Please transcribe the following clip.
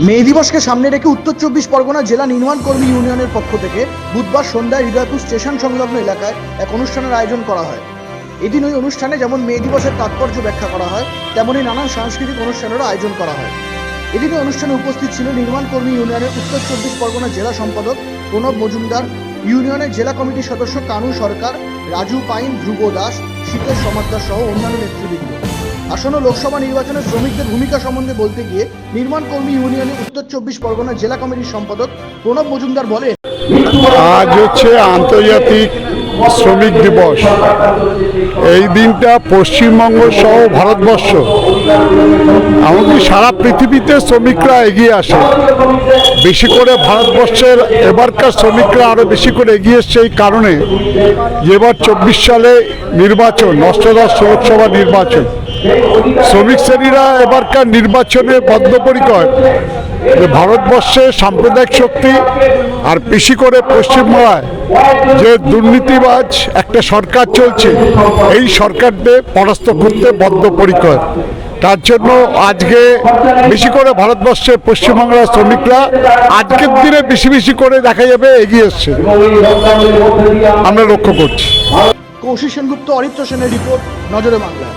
মে দিবসকে সামনে রেখে উত্তর চব্বিশ পরগনা জেলা নির্মাণ কর্মী ইউনিয়নের পক্ষ থেকে বুধবার সন্ধ্যায় হৃদয়পুর স্টেশন সংলগ্ন এলাকায় এক অনুষ্ঠানের আয়োজন করা হয়। এদিন ওই অনুষ্ঠানে যেমন মে দিবসের তাৎপর্য ব্যাখ্যা করা হয় তেমনই নানান সাংস্কৃতিক অনুষ্ঠানেরও আয়োজন করা হয়। ওই অনুষ্ঠানে উপস্থিত ছিল নির্মাণ কর্মী ইউনিয়নের উত্তর চব্বিশ পরগনা জেলা সম্পাদক প্রণব মজুমদার, ইউনিয়নের জেলা কমিটির সদস্য কানু সরকার, রাজু পাইন, ধ্রুব দাস শীতের সমাদ্দার সহ অন্যান্য নেতৃবৃন্দ। আসন্ন লোকসভা নির্বাচনে শ্রমিকদের ভূমিকা সম্বন্ধে বলতে গিয়ে নির্মাণ কর্মী ইউনিয়নের উত্তর চব্বিশ পরগনা জেলা কমিটির সম্পাদক প্রণব মজুমদার বলেন, আজ হচ্ছে আন্তর্জাতিক শ্রমিক দিবস। এই দিনটা পশ্চিমবঙ্গ সহ ভারতবর্ষ। এমনকি সারা পৃথিবীতে শ্রমিকরা এগিয়ে আসে। বেশি করে ভারতবর্ষের এবারকার শ্রমিকরা আরও বেশি করে এগিয়ে এসছে এই কারণে এবার চব্বিশ সালে নির্বাচন, অষ্টদশ লোকসভা নির্বাচন। শ্রমিক শ্রেণীরা এবারকার নির্বাচনে বদ্ধপরিকর। যে ভারতবর্ষে সাম্প্রদায়িক শক্তি আর বেশি করে পশ্চিমবাংলায় যে দুর্নীতিবাজ একটা সরকার চলছে, এই সরকারদের পরাস্ত করতে বদ্ধপরিকর। তার জন্য আজকে বেশি করে ভারতবর্ষের পশ্চিমবাংলার শ্রমিকরা আজকের দিনে বেশি বেশি করে দেখা যাবে এগিয়ে এসছে। আমরা লক্ষ্য করছি। কৌশিক সেনগুপ্ত, অরিত্র সেনের রিপোর্ট, নজরে বাংলা।